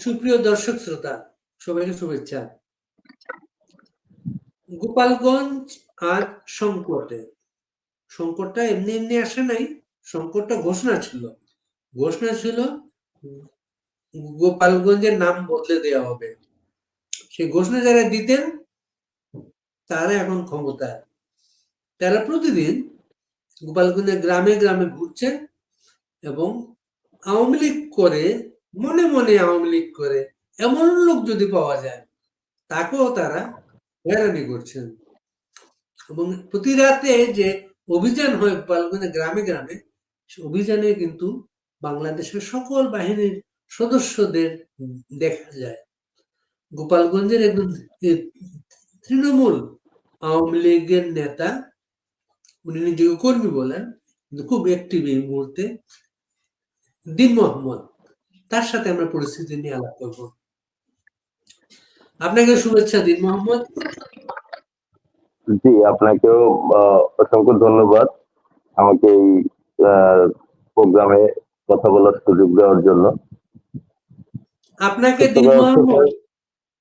সুপ্রিয় দর্শক শ্রোতা, সবাইকে শুভেচ্ছা। গোপালগঞ্জ আর সংকটে। সংকটটা এমনি এমনি আসে নাই, সংকটটা ঘোষণা ছিল। ঘোষণা ছিল, গোপালগঞ্জের নাম বদলে দেওয়া হবে। সেই ঘোষণা যারা দিতেন, তারা এখন ক্ষমতায়। তারা প্রতিদিন গোপালগঞ্জের গ্রামে গ্রামে ঘুরছেন এবং আওয়ামী লীগ করে, মনে মনে আওয়ামী লীগ করে, এমন লোক যদি পাওয়া যায়, তাকেও তারা হয়রানি করছেন। এবং প্রতি রাতে যে অভিযান হয় গোপালগঞ্জের গ্রামে গ্রামে অভিযানে কিন্তু বাংলাদেশের সকল বাহিনীর সদস্যদের দেখা যায়। গোপালগঞ্জের একজন তৃণমূল আওয়ামী লীগের নেতা, উনি নিজেকে কর্মী বলেন খুব অ্যাক্টিভ এই মুহূর্তে। দিন মোহাম্মদ তার সাথে আমরা পরিস্থিতি নিয়ে আলাপ করব। আপনাকে শুভেচ্ছা দিন মোহাম্মদ। জি আপনাকেও অসংখ্য ধন্যবাদ আমাকে এই প্রোগ্রামে কথা বলার সুযোগ দেওয়ার জন্য। আপনাকে দিন মোহাম্মদ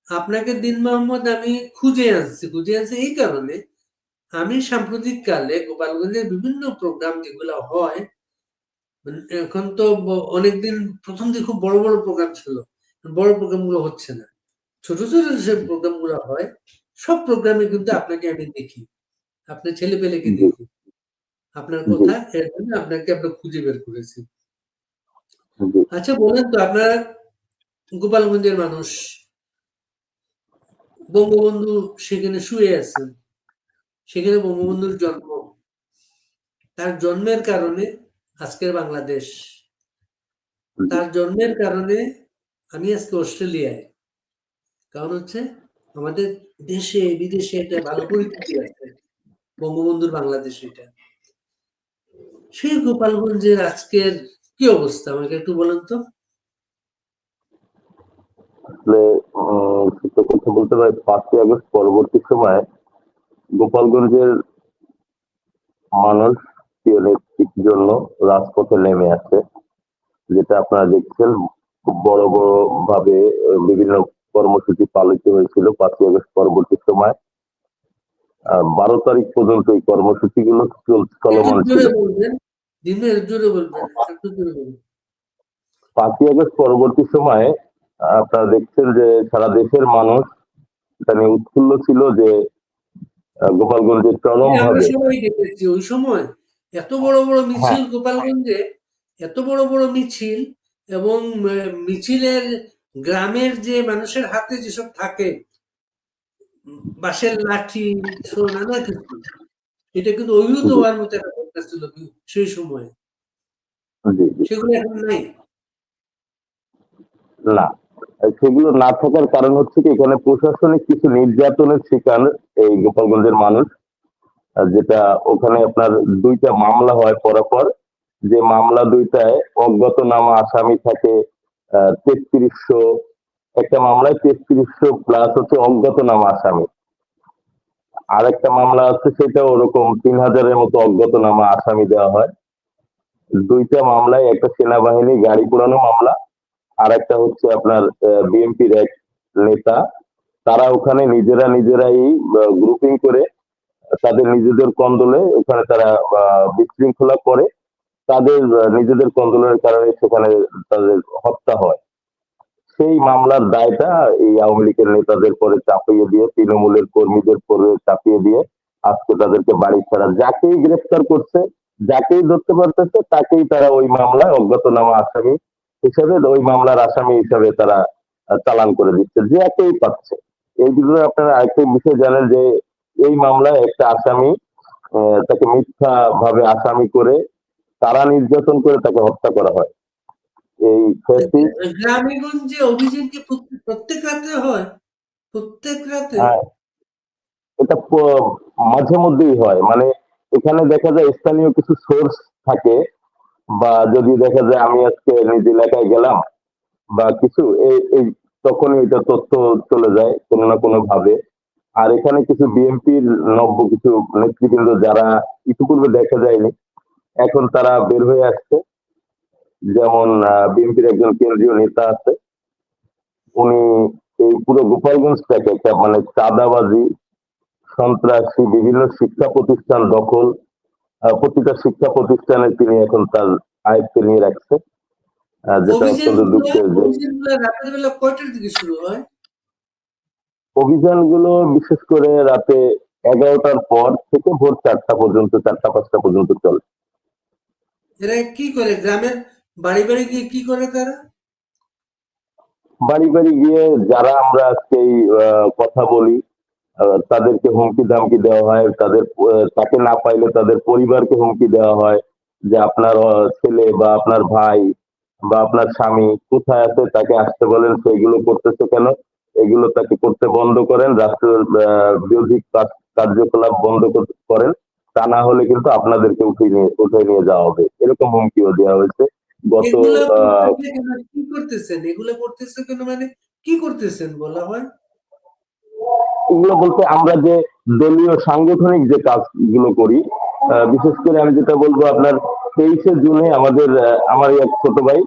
আপনাকে দিন মোহাম্মদ আমি খুঁজে আনছি খুঁজে আনছি এই কারণে আমি সাম্প্রতিক কালে গোপালগঞ্জের বিভিন্ন প্রোগ্রাম যেগুলো হয় এখন তো অনেকদিন প্রথম দিকে খুব বড় বড় প্রোগ্রাম ছিল। বড় প্রোগ্রামগুলো হচ্ছে না। ছোট ছোট যে প্রোগ্রামগুলো হয় সব প্রোগ্রামে কিন্তু আপনাকে আমি দেখি। আপনার ছেলে পেলেকে দেখি। আপনার কথা এর জন্য আপনাকে আমরা খুঁজে বের করেছি। আচ্ছা বলেন তো আপনার গোপালগঞ্জের মানুষ। বঙ্গবন্ধু সেখানে শুয়ে আছেন। সেখানে বঙ্গবন্ধুর জন্ম। তার জন্মের কারণে আজকের বাংলাদেশ। তার জন্মের কারণে আমি আজকে অস্ট্রেলিয়ায়। কারণ হচ্ছে আমাদের দেশে বিদেশে একটা ভালো পরিস্থিতি আছে বঙ্গবন্ধুর বাংলাদেশ এটা। সেই গোপালগঞ্জের আজকের কি অবস্থা আমাকে একটু বলেন তো? আসলে সত্য কথা বলতে পারি পাঁচই আগস্ট পরবর্তী সময় গোপালগঞ্জের মানুষ নেতৃত্বের জন্য রাজপথে নেমে আসে যেটা আপনারা দেখছেন খুব বড় বড় ভাবে বিভিন্ন কর্মসূচি পালিত হয়েছিল পাঁচই আগস্ট পরবর্তী সময়। বারো তারিখ পর্যন্ত এই কর্মসূচি গুলো চলমান ছিল। পাঁচই আগস্ট পরবর্তী সময়ে আপনারা দেখছেন যে সারা দেশের মানুষ এখানে উৎফুল্ল ছিল যে গোপালগঞ্জের চরম ভাবে ওই সময় এত বড় বড় মিছিল গোপালগঞ্জে এত বড় বড় মিছিল এবং মিছিলের গ্রামের যে মানুষের হাতে যেসব থাকে বাঁশের লাঠি নানা কিছু এটা কিন্তু অভিভূত হওয়ার মতো একটা ঘটনা ছিল সেই সময়। সেগুলো এখন নাই? না সেগুলো না থাকার কারণ হচ্ছে কি এখানে প্রশাসনিক কিছু নির্যাতনের শিকার এই গোপালগঞ্জের মানুষ যেটা ওখানে আপনার দুইটা মামলা হয় পরপর। যে মামলা দুইটায় অজ্ঞাতনামা আসামি থাকে তেত্রিশশো, একটা মামলায় তেত্রিশশো প্লাস হচ্ছে অজ্ঞাতনামা আসামি। আর একটা মামলা আছে সেটা ওরকম তিন হাজারের মতো অজ্ঞাতনামা আসামি দেওয়া হয়। দুইটা মামলায় একটা সেনাবাহিনী গাড়ি পোড়ানো মামলা আর একটা হচ্ছে আপনার বিএনপির এক নেতা। তারা ওখানে নিজেরা নিজেরাই গ্রুপিং করে তাদের নিজেদের কন্দলে ওখানে তারা বিশৃঙ্খলা করে। তাদের নিজেদের কন্দলের কারণে সেখানে তাদের হত্যা হয়। সেই মামলার দায়টা এই আওয়ামী লীগের নেতাদের পরে চাপিয়ে দিয়ে, তৃণমূলের কর্মীদের পরে চাপিয়ে দিয়ে আজকে তাদেরকে বাড়ি ছাড়া। যাকেই গ্রেফতার করছে, যাকেই ধরতে পারতেছে, তাকেই তারা ওই মামলায় অজ্ঞাতনামা আসামি হিসাবে, ওই মামলার আসামি হিসাবে তারা চালান করে দিচ্ছে, যে একেই পাচ্ছে। এই বিষয়ে আপনারা আরেকটা বিষয় জানেন যে এই মামলায় একটা আসামি তাকে মিথ্যা ভাবে আসামি করে তারা নির্যাতন করে তাকে হত্যা করা হয়। এই গ্রামেগঞ্জে অভিযান কি প্রত্যেক রাতে হয়? প্রত্যেক রাতে? হ্যাঁ, এটা মাঝে মধ্যেই হয়। মানে এখানে দেখা যায় স্থানীয় কিছু সোর্স থাকে বা যদি দেখা যায় আমি আজকে নিজ এলাকায় গেলাম বা কিছু এই তখনই এটা তথ্য চলে যায় কোনো না কোনো ভাবে আর এখানে কিছু বিএনপির নব্য কিছু নেতৃবৃন্দ যারা ইতিপূর্বে দেখা যায়নি এখন তারা বের হয়ে আসছে। যেমন বিএনপির একজন কেন্দ্রীয় নেতা আছে। উনি এই পুরো গোপালগঞ্জটাকে একটা মানে চাঁদাবাজি সন্ত্রাসী বিভিন্ন শিক্ষা প্রতিষ্ঠান দখল প্রতিটা শিক্ষা প্রতিষ্ঠানে তিনি এখন তার আয়ত্তে নিয়ে রাখছে। যেটা অত্যন্ত দুঃখের যে রাতের বেলা কয়টার দিকে শুরু হয়? অভিযানগুলো বিশেষ করে রাতে এগারোটার পর থেকে ভোর চারটা পর্যন্ত চারটা পাঁচটা পর্যন্ত চলে। এরা কি করে? গ্রামের বাড়ি বাড়ি গিয়ে কি করে তারা? বাড়ি বাড়ি গিয়ে যারা আমরা আজকে কথা বলি তাদেরকে হুমকি দামকি দেওয়া হয়। তাদের তাকে না পাইলে তাদের পরিবারকে হুমকি দেওয়া হয় যে আপনার ছেলে বা আপনার ভাই বা আপনার স্বামী কোথায় আছে তাকে আসতে বলেন সেগুলো করতেছে কেন? এগুলো তাকে করতে বন্ধ করেন রাষ্ট্রের আহ, বিরোধী কার্যকলাপ বন্ধ করেন। তা না হলে কিন্তু আপনাদেরকে উঠে নিয়ে উঠে নিয়ে যাওয়া হবে। এরকম হুমকিও দেওয়া হয়েছে। গত কি করতেছেন? এগুলো করতেছে কেন? মানে কি করতেছেন বলা হয়? এগুলো বলতে আমরা যে দলীয় সাংগঠনিক যে কাজগুলো করি বিশেষ করে আমি যেটা বলব আপনার তেইশে জুনে আমাদের আমার এক ছোট ভাই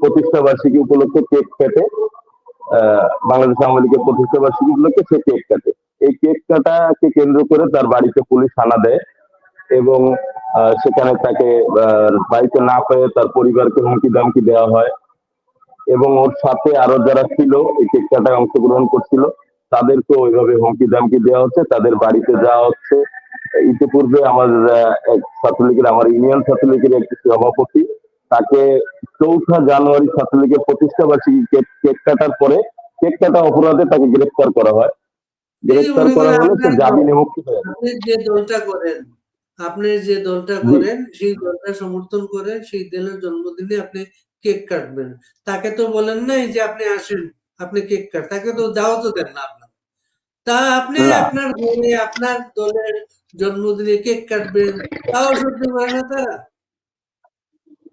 প্রতিষ্ঠা বার্ষিকী উপলক্ষে কেক কেটে বাংলাদেশ আওয়ামী লীগের প্রতিষ্ঠা বার্ষিকী সে কেক কাটে এই কেক কাটাকে কেন্দ্র করে তার বাড়িতে পুলিশ হানা দেয় এবং সেখানে তাকে বাড়িতে না পেয়ে তার পরিবারকে হুমকি দামকি দেওয়া হয় এবং ওর সাথে আরও যারা ছিল, এই কেক কাটায় অংশগ্রহণ করছিল, তাদেরকেও ওইভাবে হুমকি দামকি দেওয়া হচ্ছে। তাদের বাড়িতে যাওয়া হচ্ছে। ইতিপূর্বে আমার এক ছাত্রলীগের, আমার ইউনিয়ন ছাত্রলীগের একটি সভাপতি তাকে চৌঠা জানুয়ারি ছাত্রলীগের প্রতিষ্ঠা বার্ষিকী কেক কাটার পরে কেক কাটা অপরাধে তাকে গ্রেফতার করা হয়। গ্রেফতার করা হলে সে জামিনে মুক্তি পায় যে দলটা করেন আপনি যে দলটা করেন সেই দলটা সমর্থন করে সেই দলের জন্মদিনে আপনি কেক কাটবেন। তাকে তো বলেন নাই যে আপনি আসেন আপনি কেক কাট তাকে তো দাওয়াতও দেন না আপনার। তা আপনি আপনার দলে আপনার দলের জন্মদিনে কেক কাটবেন তাও সহ্য করে না তারা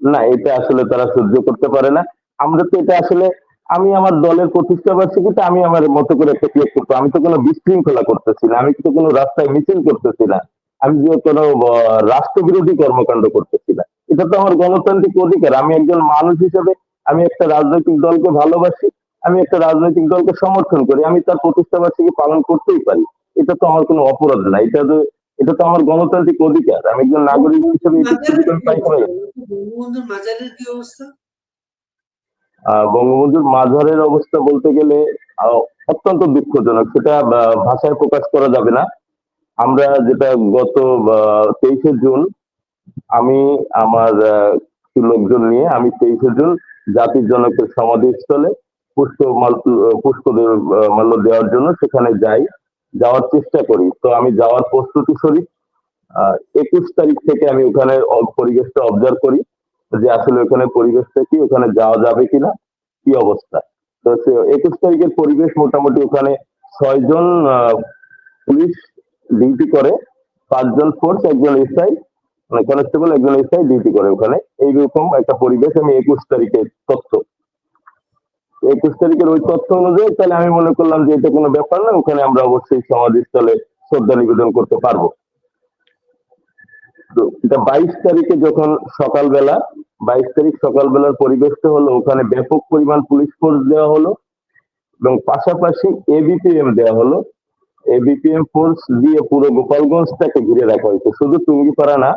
না, এটা আসলে তারা সহ্য করতে পারে না। আমরা তো এটা আসলে, আমি আমার দলের প্রতিষ্ঠা বার্ষিকীতে আমি আমার মতো করে একটা করব আমি তো কোনো বিশৃঙ্খলা করতেছি না, আমি তো কোনো রাস্তায় মিছিল করতেছি না, আমি যে কোনো রাষ্ট্রবিরোধী কর্মকাণ্ড করতেছি না। এটা তো আমার গণতান্ত্রিক অধিকার, আমি একজন মানুষ হিসেবে আমি একটা রাজনৈতিক দলকে ভালোবাসি, আমি একটা রাজনৈতিক দলকে সমর্থন করি, আমি তার প্রতিষ্ঠা বার্ষিকী পালন করতেই পারি। এটা তো আমার কোনো অপরাধ না, এটা তো এটা তো আমার গণতান্ত্রিক অধিকার। আমি একজন নাগরিক হিসেবে এটা মাজারের কি অবস্থা? বঙ্গবন্ধুর মাজারের কি অবস্থা? মাঝারের অবস্থা বলতে গেলে অত্যন্ত দুঃখজনক। সেটা ভাষায় প্রকাশ করা যাবে না। আমরা যেটা গত তেইশে জুন আমি আমার লোকজন নিয়ে আমি তেইশে জুন জাতির জনকের সমাধিস্থলে পুষ্প মাল পুষ্প মাল্য দেওয়ার জন্য সেখানে যাই। যাওয়ার চেষ্টা করি। তো আমি যাওয়ার প্রস্তুতি শরীর একুশ তারিখ থেকে আমি ওখানে পরিবেশটা অবজার্ভ করি যে আসলে ওখানে পরিবেশটা কি, ওখানে যাওয়া যাবে কিনা, কি অবস্থা। তো একুশ তারিখের পরিবেশ মোটামুটি ওখানে ছয়জন পুলিশ ডিউটি করে পাঁচজন ফোর্স একজন এসআই মানে কনস্টেবল একজন এসআই ডিউটি করে ওখানে। এইরকম একটা পরিবেশ আমি একুশ তারিখের তথ্য একুশ তারিখের ওই তথ্য অনুযায়ী তাহলে আমি মনে করলাম যে এটা কোনো ব্যাপার না, ওখানে আমরা অবশ্যই সমাধিস্থলে শ্রদ্ধা নিবেদন করতে পারব। তো এটা বাইশ তারিখে যখন সকালবেলা, বাইশ তারিখ সকালবেলার পরিবেশটা হলো, ওখানে ব্যাপক পরিমাণ পুলিশ ফোর্স দেওয়া হলো এবং পাশাপাশি এবিপিএম দেওয়া হলো। এবিপিএম ফোর্স দিয়ে পুরো গোপালগঞ্জটাকে ঘিরে রাখা হয়েছে। শুধু টুঙ্গিপাড়া না,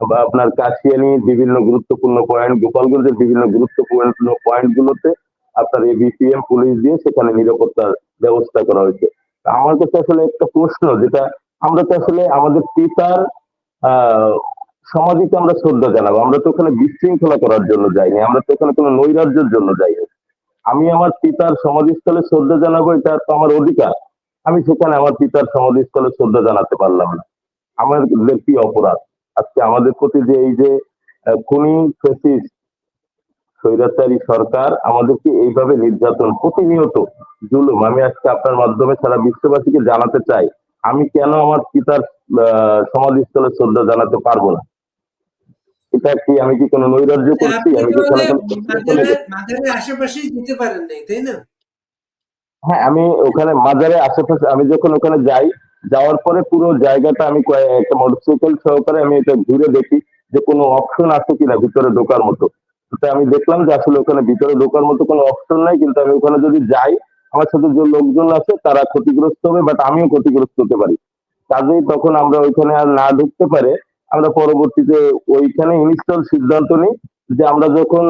বা আপনার কাশিয়ানি বিভিন্ন গুরুত্বপূর্ণ পয়েন্ট গোপালগঞ্জের বিভিন্ন গুরুত্বপূর্ণ পয়েন্ট গুলোতে আপনার এই বিপিএম পুলিশ দিয়ে সেখানে নিরাপত্তার ব্যবস্থা করা হয়েছে। আমার কাছে আসলে একটা প্রশ্ন, যেটা আমরা তো আসলে আমাদের পিতার, আহ সমাধিকে আমরা শ্রদ্ধা জানাব। আমরা তো ওখানে বিশৃঙ্খলা করার জন্য যাইনি, আমরা তো ওখানে কোনো নৈরাজ্যের জন্য যাইনি। আমি আমার পিতার সমাধিস্থলে শ্রদ্ধা জানাব, এটা তো আমার অধিকার। আমি সেখানে আমার পিতার সমাধিস্থলে শ্রদ্ধা জানাতে পারলাম না। আমাদের কি অপরাধ? আজকে আমাদের প্রতি যে এই যে খুনি ফেসিস্ট স্বৈরাচারী সরকার আমাদেরকে এইভাবে নির্যাতন প্রতিনিয়ত জুলুম। আমি আজকে আপনার মাধ্যমে সারা বিশ্ববাসীকে জানাতে চাই আমি কেন আমার পিতার সমাধিস্থলে শ্রদ্ধা জানাতে পারব না? এটা কি আমি কি কোনো নৈরাজ্য করছি? আমি কি আশেপাশেই যেতে পারেন নাই তাই না? হ্যাঁ আমি ওখানে মাজারে আশেপাশে আমি যখন ওখানে যাই যাওয়ার পরে পুরো জায়গাটা আমি একটা মোটরসাইকেল সহকারে আমি এটা ঘুরে দেখি যে কোনো অপশন আছে কিনা ভিতরে ঢোকার মতো। আমি দেখলাম যে আসলে ওখানে ভিতরে ঢোকার মতো কোনো অপশন নাই কিন্তু আমি ওখানে যদি যাই আমার সাথে যে লোকজন আছে তারা ক্ষতিগ্রস্ত হবে বাট আমিও ক্ষতিগ্রস্ত হতে পারি। কাজেই তখন আমরা ওইখানে আর না ঢুকতে পারে আমরা পরবর্তীতে ওইখানে ইনস্টল সিদ্ধান্ত নিই যে আমরা যখন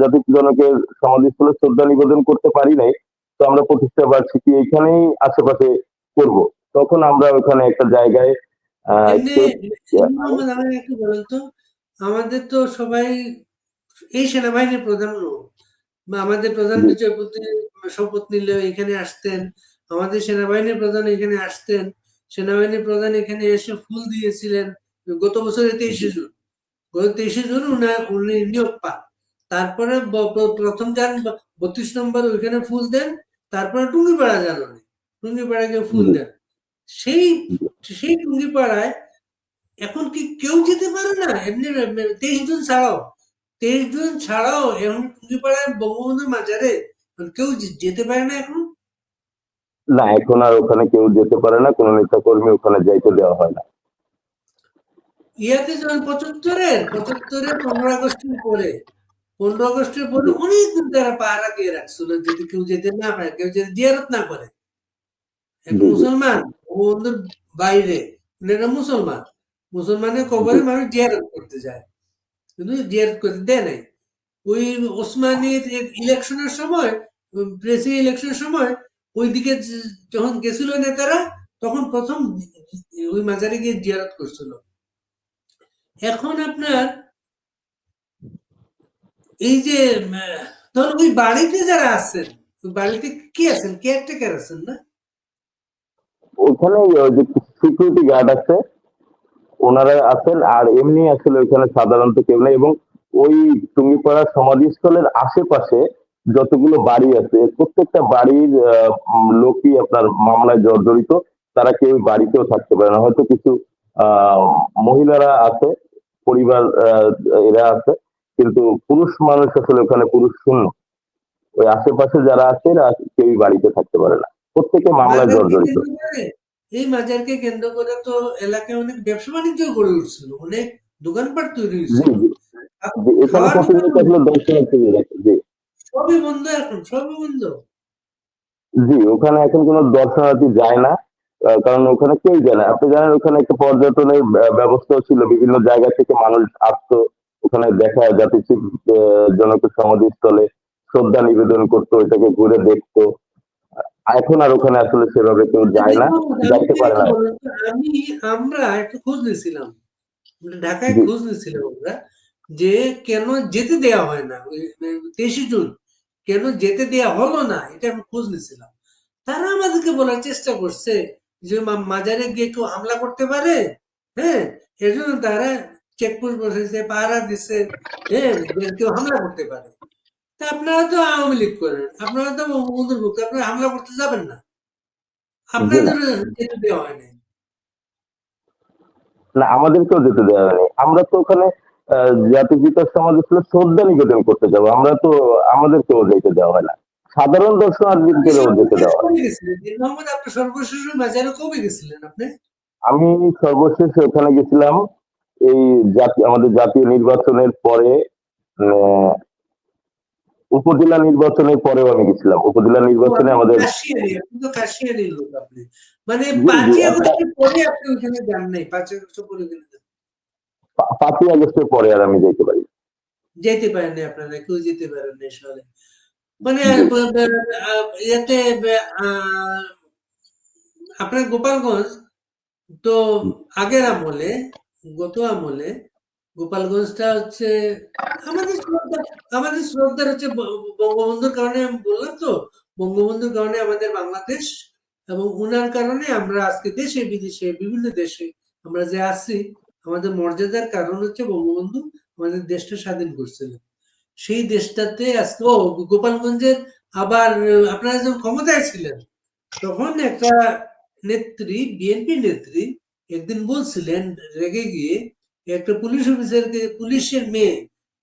জাতিক জনকের সমাধিস্থলে শ্রদ্ধা নিবেদন করতে পারি নাই তো আমরা প্রতিষ্ঠা বার্ষিকী এখানেই আশেপাশে করব। তখন আমরা ওখানে একটা জায়গায় আমাদের তো সবাই এই সেনাবাহিনীর প্রধান লোক বা আমাদের প্রধান। বিচারপতি শপথ নিলে এখানে আসতেন আমাদের সেনাবাহিনীর প্রধান এখানে আসতেন সেনাবাহিনীর প্রধান এখানে এসে ফুল দিয়েছিলেন গত বছরের তেইশে জুন। গত তেইশে জুন উনার উনি নিয়োগ পান। তারপরে প্রথম যান বত্রিশ নম্বর ওইখানে ফুল দেন তারপরে টুঙ্গিপাড়া যান উনি। টুঙ্গিপাড়া গিয়ে ফুল দেন। সেই সেই টুঙ্গিপাড়ায় এখন কি কেউ যেতে পারে না? এমনি তেইশ জুন ছাড়াও তেইশ জুন ছাড়াও এখন টুঙ্গিপাড়ায় বঙ্গবন্ধুর মাজারে কেউ যেতে পারে না এখন? না এখন আর ওখানে কেউ যেতে পারে না কোনো নেতা কর্মী ওখানে যাইতে দেওয়া হয় না। ইয়াতে যখন পঁচাত্তরের পঁচাত্তরের পনেরো আগস্টের পরে পনেরো আগস্টের পরে অনেকদিন তারা পাহারা দিয়ে রাখছিল যদি কেউ যেতে না পারে কেউ যদি জিয়ারত না করে। মুসলমান বঙ্গবন্ধুর বাইরে মুসলমান। মুসলমানের কবরে মানুষ জিয়ারত করতে যায়। করতে দেয় নাই। ওই ওসমানীর ইলেকশনের সময় প্রেসিডেন্ট ইলেকশনের সময় ওইদিকে যখন গেছিল নেতারা, তখন প্রথম ওই মাজারে গিয়ে জিয়ারত করছিল। এখন আপনার এই যে ধর ওই বাড়িতে যারা আছেন বাড়িতে কি আছেন? কেয়ারটেকার আছেন না? ওখানে সিকিউরিটি গার্ড আছে। ওনারা আছেন আর এমনি আসলে ওইখানে সাধারণত কেউ নেই এবং ওই টুঙ্গিপাড়া সমাধিস্থলের আশেপাশে যতগুলো বাড়ি আছে প্রত্যেকটা বাড়ির লোকই আপনার মামলায় জর্জরিত তারা কেউ বাড়িতেও থাকতে পারে না। হয়তো কিছু আহ, মহিলারা আছে পরিবার এরা আছে কিন্তু পুরুষ মানুষ আসলে ওখানে পুরুষ শূন্য। ওই আশেপাশে যারা আছে এরা কেউই বাড়িতে থাকতে পারে না। প্রত্যেকে মামলায় জর্জরিত। এই মাজারকে কেন্দ্র করে তো এলাকায় অনেক ব্যবসা বাণিজ্য গড়ে উঠছিল অনেক দোকানপাট তৈরি হয়েছিল। সবই বন্ধ এখন সবই বন্ধ। জি ওখানে এখন কোনো দর্শনার্থী যায় না কারণ ওখানে কেউ যায় না। আপনি জানেন ওখানে একটা পর্যটনের ব্যবস্থাও ছিল বিভিন্ন জায়গা থেকে মানুষ আসতো ওখানে দেখা জাতি জনকের সমাধিস্থলে শ্রদ্ধা নিবেদন করতো এটাকে ঘুরে দেখতো। এখন আর ওখানে আসলে সেভাবে কেউ যায় না যাইতে পারে না। আমি আমরা একটু খোঁজ নিয়েছিলাম। ঢাকায় খোঁজ নিয়েছিলাম আমরা যে কেন যেতে দেয়া হয় না তেইশে জুন। কেন যেতে দেয়া হলো না এটা আমি খোঁজ নিয়েছিলাম। তারা আমাদেরকে বলার চেষ্টা করছে যে মাজারে গিয়ে কেউ হামলা করতে পারে হ্যাঁ? এর জন্য তারা চেকপোস্ট বসেছে পাহারা দিচ্ছে হ্যাঁ? কেউ হামলা করতে পারে। তা আপনারা তো আওয়ামী লীগ করেন আপনারা তো বঙ্গবন্ধুর ভক্ত আপনারা হামলা করতে যাবেন না। আপনাদের যেতে দেওয়া হয় নাই। না আমাদেরকেও যেতে দেওয়া হয়নি আমরা তো ওখানে জাতির পিতার সমাধিস্থলে শ্রদ্ধা নিবেদন করতে যাব। আমরা তো আমাদেরকেও যেতে দেওয়া হয় না। সাধারণ দর্শনার্থীদেরও যেতে দেওয়া হয় কবে মোহাম্মদ আপনি সর্বশেষ মাজারে কবে গেছিলেন আপনি? আমি সর্বশেষ ওখানে গেছিলাম এই জাতি আমাদের জাতীয় নির্বাচনের পরে উপজেলা নির্বাচনের পরেও আমি গেছিলাম। উপজেলা নির্বাচনে আমাদের মানে পাঁচই আগস্টের পরে আপনি ওখানে যান নাই? পরে ওখানে যান- পা- পাঁচই আগস্টের পরে আর আমি যেতে পারি। যেতে পারেন না আপনারা কেউ যেতে শহরে। মানে আহ, আপনার গোপালগঞ্জ তো আগের আমলে গত আমলে গোপালগঞ্জটা হচ্ছে আমাদের আমাদের শ্রদ্ধার হচ্ছে বঙ্গবন্ধুর কারণে আমি বললাম তো, বঙ্গবন্ধুর কারণে আমাদের বাংলাদেশ এবং উনার কারণে আমরা আজকে দেশে, বিদেশে, বিভিন্ন দেশে আমরা যে আছি, আমাদের মর্যাদার কারণ হচ্ছে বঙ্গবন্ধু আমাদের দেশটা স্বাধীন করছিলেন সেই দেশটাতে আজকে, ও, গোপালগঞ্জের আবার, আপনারা যখন ক্ষমতায় ছিলেন, তখন একটা নেত্রী, বিএনপি নেত্রী একদিন বলছিলেন রেগে গিয়ে, একটা পুলিশ অফিসারকে, পুলিশের মেয়ে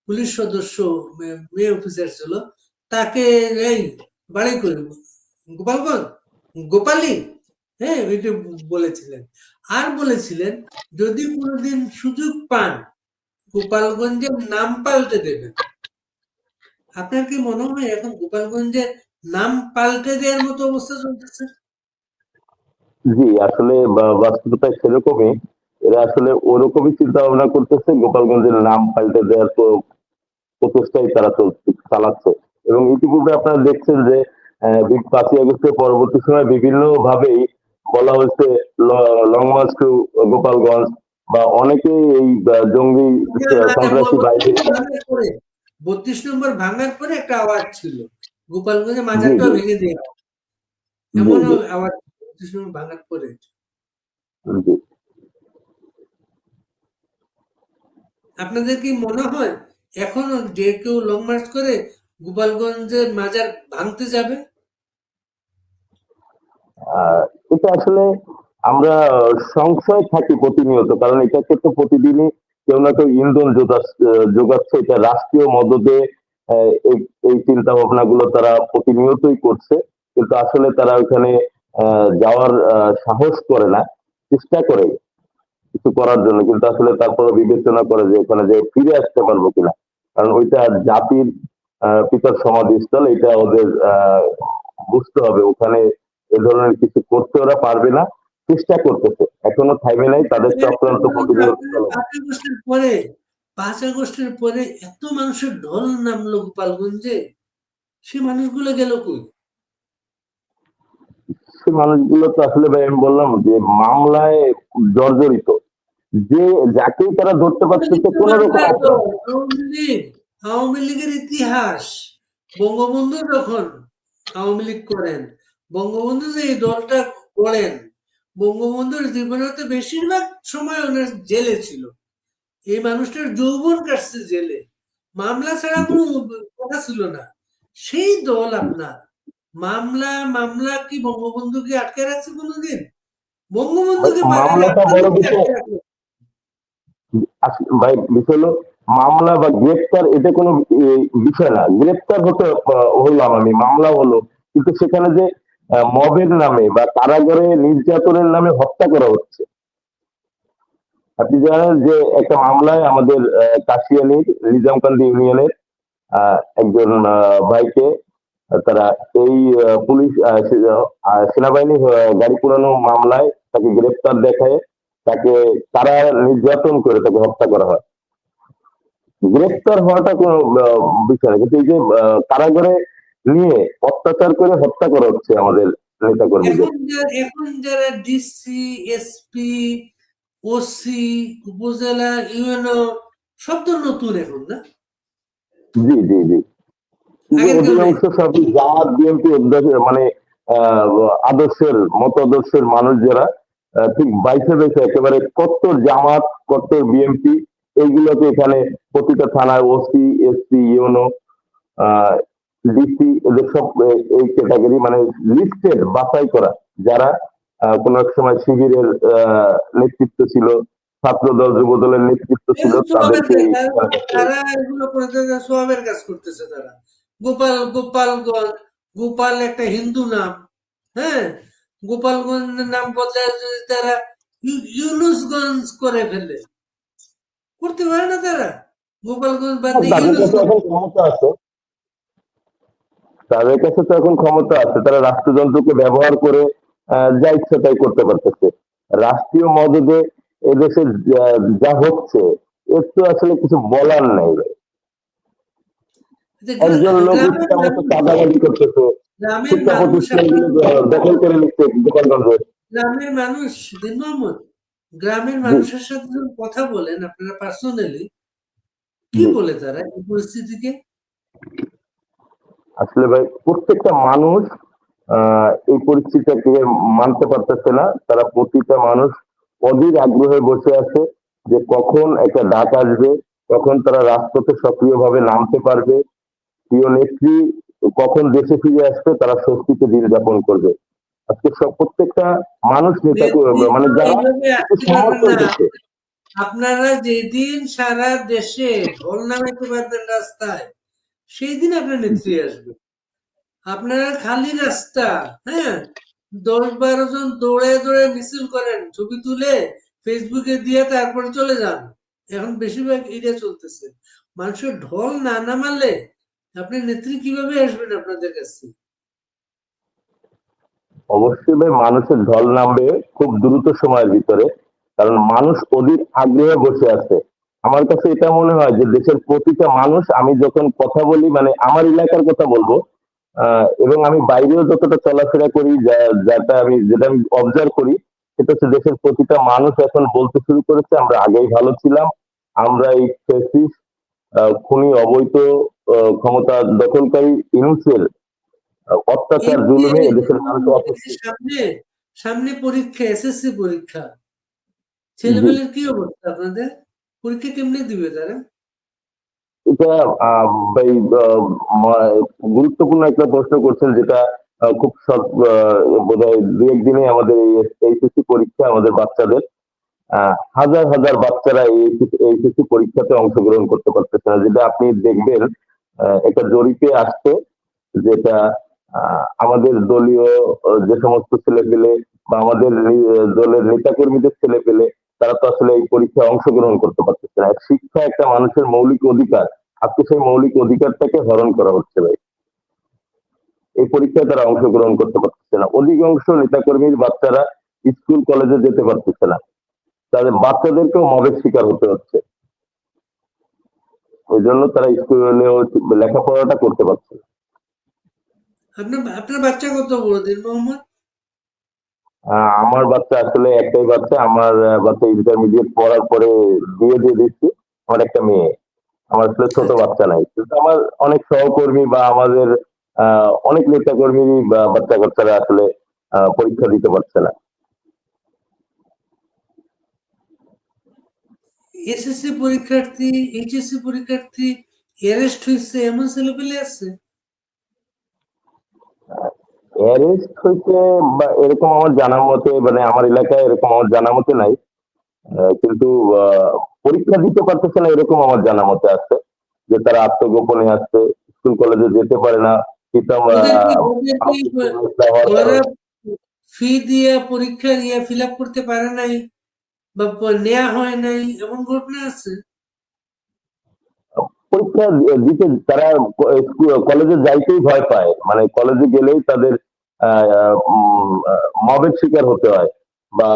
পুলিশ সদস্য মেয়ে অফিসার ছিল, তাকে এই বাড়ি করে গোপালগঞ্জ গোপালী হ্যাঁ এটা বলেছিলেন। আর বলেছিলেন, যদি কোনোদিন সুযোগ পান, গোপালগঞ্জের নাম পাল্টে দেবেন। আপনার কি মনে হয় এখন গোপালগঞ্জের নাম পাল্টে দেওয়ার মতো অবস্থা চলতেছে? জি, আসলে বা- বাস্তবতায় সেরকমই। এরা আসলে ওরকমই চিন্তা ভাবনা করতেছে গোপালগঞ্জের নাম পাল্টে দেওয়ার তো প্রচেষ্টাই তারা চালাচ্ছে। এবং ইতিপূর্বে আপনারা দেখছেন যে পাঁচই আগস্টের পরবর্তী সময় বিভিন্ন ভাবেই বলা হয়েছে লং মার্চ টু গোপালগঞ্জ বা অনেকেই এই জঙ্গি সন্ত্রাসী বাইরে বত্রিশ নম্বর ভাঙার পরে একটা আওয়াজ ছিল। গোপালগঞ্জে মাজারটাও ভেঙে দেওয়া। জি, এমন আওয়াজ বত্রিশ নম্বর ভাঙার পরে জি। আপনাদের কি মনে হয় এখনও যে কেউ লং মার্চ করে গোপালগঞ্জের মাজার ভাঙতে যাবে? এটা আসলে আমরা সংশয় থাকি প্রতিনিয়ত কারণ এটাকে তো প্রতিদিনই কেউ না কেউ ইন্ধন যোগাচ্ছে এটা রাষ্ট্রীয় আহ, এই চিন্তা ভাবনা গুলো তারা প্রতিনিয়তই করছে কিন্তু আসলে তারা ওখানে যাওয়ার সাহস করে না চেষ্টা করে। কিছু করার জন্য কিন্তু আসলে তারপরে বিবেচনা করে যে ওখানে যে ফিরে আসতে পারব কিনা। কারণ ওইটা জাতির পিতার সমাধিস্থল এটা ওদের বুঝতে হবে। ওখানে এ ধরনের কিছু করতে ওরা পারবে না চেষ্টা করতেছে। এখনও থাইমে নাই তাদের চক্রান্ত পরে পাঁচ আগস্টের পরে এত মানুষের ঢল নামলো গোপালগঞ্জে সে মানুষগুলো গেল কই? মানুষগুলো তো আসলে ভাই আমি বললাম যে মামলায় জর্জরিত। যে যাকেই তারা ধরতে পারছে কোন রকম আওয়ামী লীগের ইতিহাস বঙ্গবন্ধু যখন আওয়ামী লীগ করেন বঙ্গবন্ধু যে এই দলটা করেন বঙ্গবন্ধুর জীবনে তো বেশিরভাগ সময় ওনার জেলে ছিল। এই মানুষটার যৌবন কাটছে জেলে। মামলা ছাড়া কোনো কথা ছিল না। সেই দল আপনার মামলা মামলা কি বঙ্গবন্ধুকে আটকে রাখছে কোনোদিন? বঙ্গবন্ধুকে ভাই, বড় বিষয়। ভাই হলো মামলা বা গ্রেপ্তার এটা কোনো বিষয় না। গ্রেপ্তার হতে হলাম আমি মামলা হলো। কিন্তু সেখানে যে মবের নামে বা কারাগারে নির্যাতনের নামে হত্যা করা হচ্ছে। আপনি জানেন যে একটা মামলায় আমাদের কাশিয়ানীর নিজামকান্দি ইউনিয়নের আহ, একজন ভাইকে তারা এই পুলিশ সেনাবাহিনী গাড়ি পুরানো মামলায় তাকে গ্রেপ্তার দেখায় তাকে তারা নির্যাতন করে তাকে হত্যা করা হয়। গ্রেপ্তার হওয়াটা কোনো বিষয় না। কিন্তু এই যে কারাগারে নিয়ে অত্যাচার করে হত্যা করা হচ্ছে আমাদের নেতা কর্মীদের এখন যারা ডিসি এসপি ওসি উপজেলা ইউএনও সব তো নতুন এখন না? জি জি জি। অধিকাংশ সবই জামাত বিএনপি মানে আদর্শের মত আদর্শের মানুষ যারা ঠিক বাইশে বাইশে একেবারে কট্টর জামাত কট্টর বিএনপি এইগুলোকে এখানে প্রতিটা থানায় ওসি এসপি ইউনো ডিসি এদের সব এই ক্যাটাগরি মানে লিস্টেড বাছাই করা যারা কোনো এক সময় শিবিরের আহ, নেতৃত্ব ছিল ছাত্র দল যুব দলের নেতৃত্ব ছিল তাদেরকে তারা এগুলো কাজ করতেছে তারা। গোপাল গোপালগঞ্জ গোপাল একটা হিন্দু নাম হ্যাঁ? গোপালগঞ্জের নাম বদলে যদি তারা ইউনুসগঞ্জ করে ফেলে করতে পারে না তারা? গোপালগঞ্জ বাদ দিয়ে তাদের কাছে তো এখন ক্ষমতা আছে। তারা রাষ্ট্রযন্ত্রকে ব্যবহার করে আহ, যা ইচ্ছা তাই করতে পারতেছে। রাষ্ট্রীয় মদদে এদেশে যা- হচ্ছে এর তো আসলে কিছু বলার নেই একজন লোক গ্রামের মানুষ- চাঁদাবাজি করতেছে গ্রামের শিক্ষা প্রতিষ্ঠানগুলো আহ, দখল করে নিচ্ছে গোপালগঞ্জে গ্রামের মানুষ মোহাম্মদ গ্রামের মানুষের সাথে যখন কথা বলেন আপনারা পার্সোনালি কি বলে তারা এই পরিস্থিতিকে? আসলে ভাই প্রত্যেকটা মানুষ আহ, এই পরিস্থিতিটাকে মানতে পারতেছে না। তারা প্রতিটা মানুষ অধীর আগ্রহে বসে আছে যে কখন একটা ডাক আসবে কখন তারা রাজপথে সক্রিয়ভাবে নামতে পারবে। প্রিয় নেত্রী কখন দেশে ফিরে আসবে তারা স্বস্তিতে দিন যাপন করবে। আজকে সব প্রত্যেকটা মানুষ নেতাকে মানে যারা সমর্থন করছে। আপনারা যেদিন সারা দেশে ঢোল নামাইতে পারবেন রাস্তায় সেই দিন আপনার নেত্রী আসবে। আপনারা খালি রাস্তা হ্যাঁ? দশ বারো জন দৌড়ে দৌড়ে মিছিল করেন ছবি তুলে ফেসবুকে দিয়ে তারপরে চলে যান। এখন বেশিরভাগ এটা চলতেছে। মানুষের ঢোল না নামালে আপনার নেত্রী কীভাবে আসবেন আপনাদের কাছে? অবশ্যই ভাই, মানুষের ঢল নামবে খুব দ্রুত সময়ের ভিতরে, কারণ মানুষ অধীর আগ্রহে বসে আছে। আমার কাছে এটা মনে হয় যে দেশের প্রতিটা মানুষ, আমি যখন কথা বলি মানে আমার এলাকার কথা বলব এবং আমি বাইরেও যতটা চলাফেরা করি যাটা আমি, যেটা আমি অবজার্ভ করি, সেটা হচ্ছে দেশের প্রতিটা মানুষ এখন বলতে শুরু করেছে, আমরা আগেই ভালো ছিলাম আমরা এই খুনি, অবৈধ ক্ষমতা দখলকারী ইনুসের অত্যাচার জুলুমে এদেশের মানুষ সামনে সামনে পরীক্ষা এসএসসি পরীক্ষা ছেলেমেয়ের কি অবস্থা আপনাদের? পরীক্ষা কেমনে দিবে তারা? এটা ভাই গুরুত্বপূর্ণ একটা প্রশ্ন করছেন যেটা খুব সব বোধ হয় দু একদিনে আমাদের এইচএসসি পরীক্ষা আমাদের বাচ্চাদের আহ, হাজার হাজার বাচ্চারা এই এইচএসসি পরীক্ষাতে অংশগ্রহণ করতে পারতেছে না। যেটা আপনি দেখবেন একটা জরিপে আসছে যেটা আমাদের দলীয় যে সমস্ত ছেলে পেলে বা আমাদের দলের নেতাকর্মীদের ছেলে পেলে তারা তো আসলে এই পরীক্ষায় অংশগ্রহণ করতে পারতেছে না। শিক্ষা একটা মানুষের মৌলিক অধিকার, আজকে সেই মৌলিক অধিকারটাকে হরণ করা হচ্ছে ভাই। এই পরীক্ষায় তারা অংশগ্রহণ করতে পারতেছে না। অধিকাংশ নেতাকর্মীর বাচ্চারা স্কুল, কলেজে যেতে পারতেছে না। তাদের বাচ্চাদেরকেও মবের শিকার হতে হচ্ছে। ওই জন্য তারা স্কুলেও লেখাপড়াটা করতে পারছে না। আপনার আপনার বাচ্চা কত বড় দিন মোহাম্মদ আমার বাচ্চা আসলে একটাই বাচ্চা আমার বাচ্চা ইন্টারমিডিয়েট পড়ার পরে বিয়ে দিয়ে দিচ্ছি আমার একটা মেয়ে। আমার আসলে ছোট বাচ্চা নাই কিন্তু আমার অনেক সহকর্মী বা আমাদের আহ, অনেক নেতা কর্মী বা বাচ্চা কাচ্চারা আসলে পরীক্ষা দিতে পারছে না। এসএসসি পরীক্ষার্থী এইচএসসি পরীক্ষার্থী অ্যারেস্ট হয়েছে এমন ছেলেপেলে আছে? অ্যারেস্ট হয়েছে বা এরকম আমার জানা মতে মানে আমার এলাকায় এরকম আমার জানা মতে নাই। কিন্তু পরীক্ষা দিতে পারতেছে না এরকম আমার জানা মতে আছে। যে তারা আত্মগোপনে আসছে স্কুল কলেজে যেতে পারে না ফি দিয়ে পরীক্ষা ইয়ে ফিল আপ করতে পারে নাই? বা নেওয়া হয় নাই এমন ঘটনা আছে? পরীক্ষা দিতে তারা কলেজে যাইতেই ভয় পায়। মানে কলেজে গেলেই তাদের মবের শিকার হতে হয় বা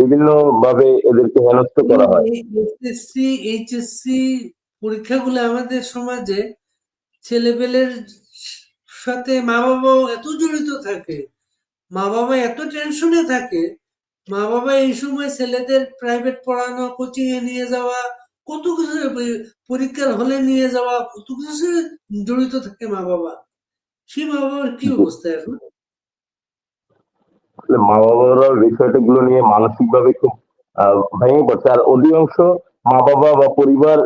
বিভিন্ন ভাবে এদেরকে হেনস্থ করা হয়। এসএসসি এইচএসসি পরীক্ষাগুলো আমাদের সমাজে ছেলেপেলের সাথে মা বাবাও এত জড়িত থাকে মা বাবা এত টেনশনে থাকে মা বাবা এই সময় ছেলেদের প্রাইভেট পড়ানো কোচিং এ নিয়ে যাওয়া, কত কিছু পরীক্ষার হলে নিয়ে যাওয়া, কত কিছু জড়িত থাকে মা বাবা সেই মা বাবার কি অবস্থা এখন? মা বাবারা বিষয়টা গুলো নিয়ে মানসিক ভাবে খুব ভেঙে পড়ছে। আর অধিকাংশ মা বাবা বা পরিবার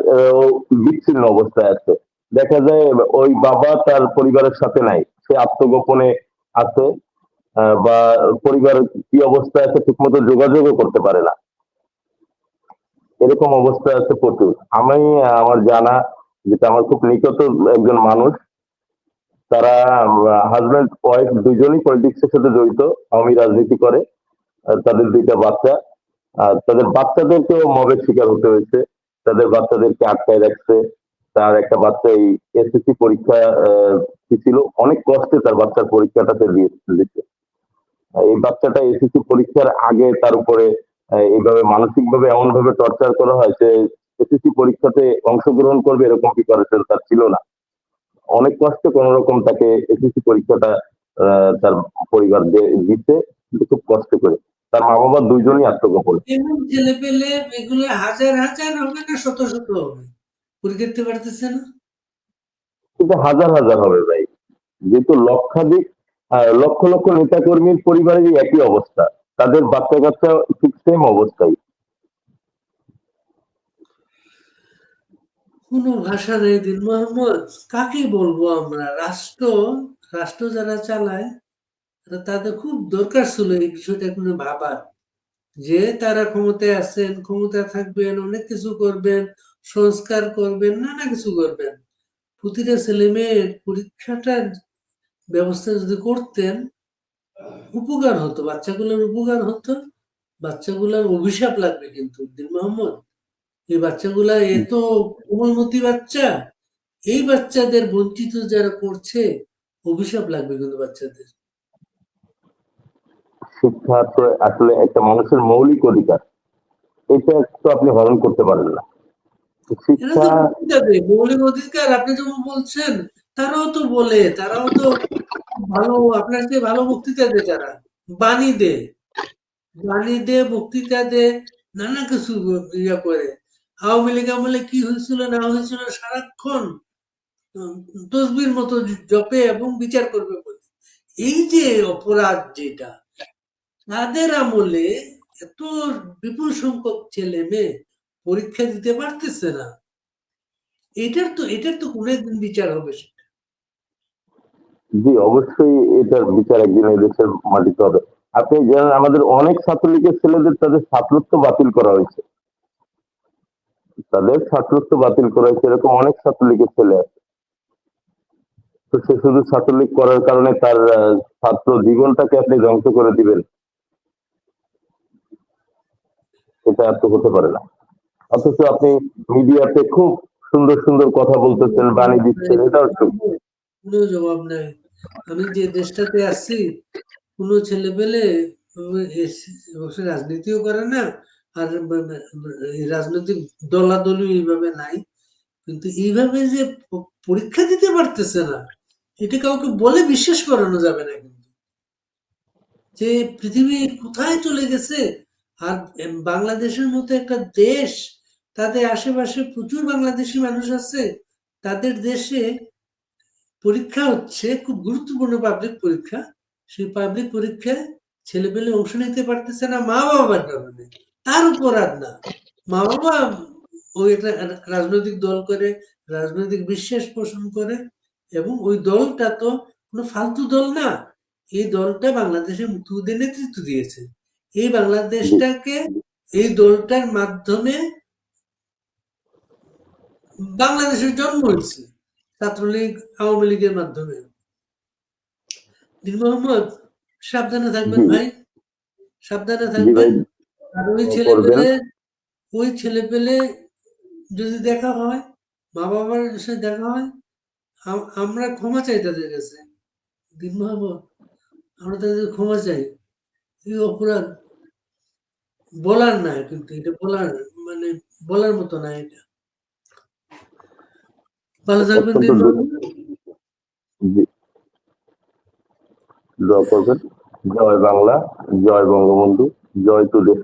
বিচ্ছিন্ন অবস্থায় আছে। দেখা যায় ওই বাবা তার পরিবারের সাথে নাই। সে আত্মগোপনে আছে। বা পরিবার কি অবস্থায় আছে ঠিক ঠিকমতো যোগাযোগও করতে পারে না। এরকম অবস্থা আছে প্রচুর। আমি, আমার জানা, যেটা আমার খুব নিকট একজন মানুষ, তারা হাজব্যান্ড ওয়াইফ দুজনই পলিটিক্স এর সাথে জড়িত, আমি রাজনীতি করে তাদের দুইটা বাচ্চা। আর তাদের বাচ্চাদেরকেও মবের শিকার হতে হয়েছে। তাদের বাচ্চাদেরকে আটকায় রাখছে। তার একটা বাচ্চা এই এসএসসি পরীক্ষা ছিল? অনেক কষ্টে তার বাচ্চার পরীক্ষাটাতে দিয়ে দিচ্ছে এই বাচ্চাটা এসএসসি পরীক্ষার আগে তার উপরে এইভাবে মানসিক ভাবে এমন ভাবে টর্চার করা হয় যে এসএসসি পরীক্ষাতে অংশগ্রহণ করবে এরকম প্রিপারেশন তার ছিল না। অনেক কষ্টে কোন রকম তাকে এসএসসি পরীক্ষাটা তার পরিবার দিতে কিন্তু খুব কষ্ট করে। তার মা বাবা দুইজনই আত্মগোপন। এমন ছেলেপেলে এগুলো হাজার হাজার হবে না শত শত হবে? পরীক্ষা পারতেছে না? কিন্তু হাজার হাজার হবে ভাই। যেহেতু লক্ষাধিক লক্ষ লক্ষ নেতাকর্মীর পরিবারের একই অবস্থা। তাদের বাচ্চা কাচ্চা ঠিক সেম অবস্থায় কোনো ভাষা নেই দিন মোহাম্মদ। কাকে বলব আমরা? রাষ্ট্র রাষ্ট্র যারা চালায় তাদের খুব দরকার ছিল এই বিষয়টা এখন ভাবার। যে তারা ক্ষমতায় আছেন, ক্ষমতায় থাকবেন, অনেক কিছু করবেন, সংস্কার করবেন, নানা কিছু করবেন। প্রতিটা ছেলে মেয়ের পরীক্ষাটার ব্যবস্থা যদি করতেন উপকার হতো বাচ্চাগুলোর উপকার হতো বাচ্চাগুলোর অভিশাপ লাগবে কিন্তু দিন মোহাম্মদ। এই বাচ্চাগুলা এত কোমলমতি বাচ্চা। এই বাচ্চাদের বঞ্চিত যারা করছে অভিশাপ লাগবে কিন্তু বাচ্চাদের। শিক্ষা তো আসলে একটা মানুষের মৌলিক অধিকার। এটা তো আপনি হরণ করতে পারেন না। শিক্ষা তো মৌলিক অধিকার আপনি যেমন বলছেন তারাও তো বলে, তারাও তো ভালো, আপনার চেয়ে ভালো বক্তৃতা দেয় তারা। বাণী দে বাণী দে, বক্তৃতা দে, নানা কিছু ইয়ে করে। আওয়ামী লীগ আমলে কি হয়েছিল না হয়েছিল সারাক্ষণ তসবির মতো জপে এবং বিচার করবে বলে। এই যে অপরাধ যেটা, তাদের আমলে এত বিপুল সংখ্যক ছেলে মেয়ে পরীক্ষা দিতে পারতেছে না। এটার তো এটার তো কোনো একদিন বিচার হবে। সেটা। জি, অবশ্যই এটার বিচার একদিন এই দেশের মাটিতে হবে। আপনি জানেন, আমাদের অনেক ছাত্রলীগের ছেলেদের তাদের ছাত্রত্ব বাতিল করা হয়েছে। তাদের ছাত্রত্ব বাতিল করা হয়েছে, এরকম অনেক ছাত্রলীগের ছেলে আছে। তো সে শুধু ছাত্রলীগ করার কারণে তার ছাত্র জীবনটাকে আপনি ধ্বংস করে দিবেন। এটা তো হতে পারে না। অথচ আপনি মিডিয়াতে খুব সুন্দর সুন্দর কথা বলতেছেন, বাণী দিচ্ছেন, এটাও ঠিক জবাব নাই। আমি যে দেশটাতে আছি, কোনো ছেলে পেলে রাজনীতিও করে না, আর রাজনৈতিক দলাদলি এইভাবে নাই। কিন্তু এইভাবে যে পরীক্ষা দিতে পারতেছে না, এটা কাউকে বলে বিশ্বাস করানো যাবে না কিন্তু। যে পৃথিবী কোথায় চলে গেছে, আর বাংলাদেশের মতো একটা দেশ, তাদের আশেপাশে প্রচুর বাংলাদেশি মানুষ আছে, তাদের দেশে পরীক্ষা হচ্ছে খুব গুরুত্বপূর্ণ পাবলিক পরীক্ষা। সেই পাবলিক পরীক্ষায় ছেলেপেলে অংশ নিতে পারতেছে না মা বাবার কারণে তার উপর আর না। মা বাবা ওই একটা রাজনৈতিক দল করে, রাজনৈতিক বিশ্বাস পোষণ করে এবং ওই দলটা তো কোনো ফালতু দল না। এই দলটা বাংলাদেশের মুক্তিযুদ্ধের নেতৃত্ব দিয়েছে। এই বাংলাদেশটাকে এই দলটার মাধ্যমে বাংলাদেশের জন্ম হয়েছে। ছাত্রলীগ আওয়ামী লীগের মাধ্যমে। মোহাম্মদ সাবধানে থাকবেন ভাই। সাবধানে থাকবেন। আর ওই ছেলে পেলে ওই ছেলে পেলে যদি দেখা হয় মা বাবার সাথে দেখা হয় আমরা ক্ষমা চাই তাদের কাছে। দিন মোহাম্মদ আমরা তাদের ক্ষমা চাই। এই অপরাধ বলার না কিন্তু এটা বলার মানে বলার মতো না এটা। ভালো থাকবেন দিন দোয়া করবেন। জয় বাংলা জয় বঙ্গবন্ধু জয় তু দেশ